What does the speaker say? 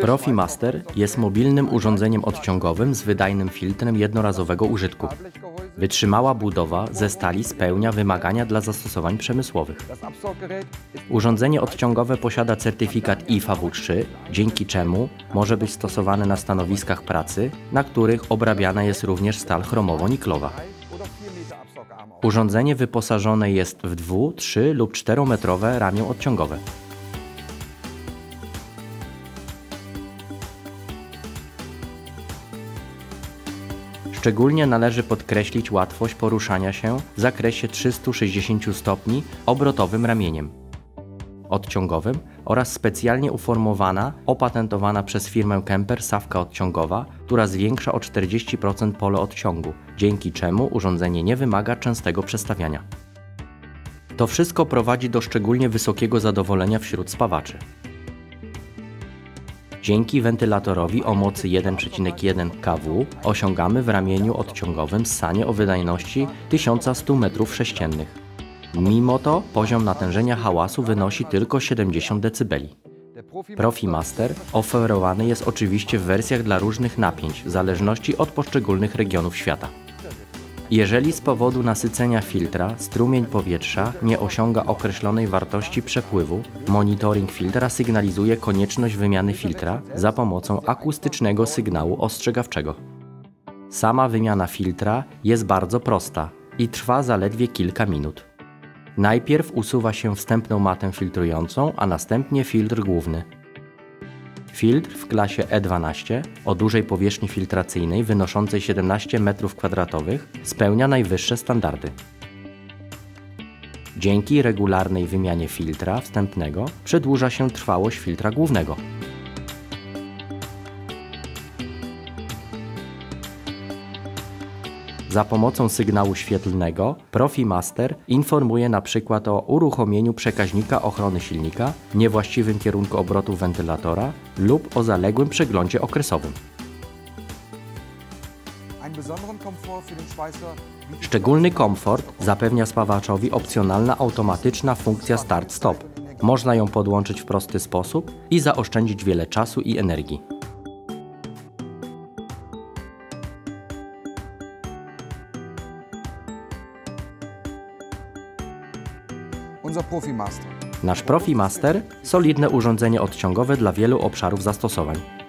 Profimaster jest mobilnym urządzeniem odciągowym z wydajnym filtrem jednorazowego użytku. Wytrzymała budowa ze stali spełnia wymagania dla zastosowań przemysłowych. Urządzenie odciągowe posiada certyfikat IFAW3, dzięki czemu może być stosowane na stanowiskach pracy, na których obrabiana jest również stal chromowo-niklowa. Urządzenie wyposażone jest w 2, 3 lub 4 metrowe ramię odciągowe. Szczególnie należy podkreślić łatwość poruszania się w zakresie 360 stopni obrotowym ramieniem odciągowym oraz specjalnie uformowana, opatentowana przez firmę Kemper sawka odciągowa, która zwiększa o 40% pole odciągu, dzięki czemu urządzenie nie wymaga częstego przestawiania. To wszystko prowadzi do szczególnie wysokiego zadowolenia wśród spawaczy. Dzięki wentylatorowi o mocy 1,1 kW osiągamy w ramieniu odciągowym ssanie o wydajności 1100 m3. Mimo to poziom natężenia hałasu wynosi tylko 70 dB. Profimaster oferowany jest oczywiście w wersjach dla różnych napięć, w zależności od poszczególnych regionów świata. Jeżeli z powodu nasycenia filtra strumień powietrza nie osiąga określonej wartości przepływu, monitoring filtra sygnalizuje konieczność wymiany filtra za pomocą akustycznego sygnału ostrzegawczego. Sama wymiana filtra jest bardzo prosta i trwa zaledwie kilka minut. Najpierw usuwa się wstępną matę filtrującą, a następnie filtr główny. Filtr w klasie E12 o dużej powierzchni filtracyjnej wynoszącej 17 m2 spełnia najwyższe standardy. Dzięki regularnej wymianie filtra wstępnego przedłuża się trwałość filtra głównego. Za pomocą sygnału świetlnego Profimaster informuje na przykład o uruchomieniu przekaźnika ochrony silnika, niewłaściwym kierunku obrotu wentylatora lub o zaległym przeglądzie okresowym. Szczególny komfort zapewnia spawaczowi opcjonalna automatyczna funkcja start-stop. Można ją podłączyć w prosty sposób i zaoszczędzić wiele czasu i energii. Nasz Profimaster solidne urządzenie odciągowe dla wielu obszarów zastosowań.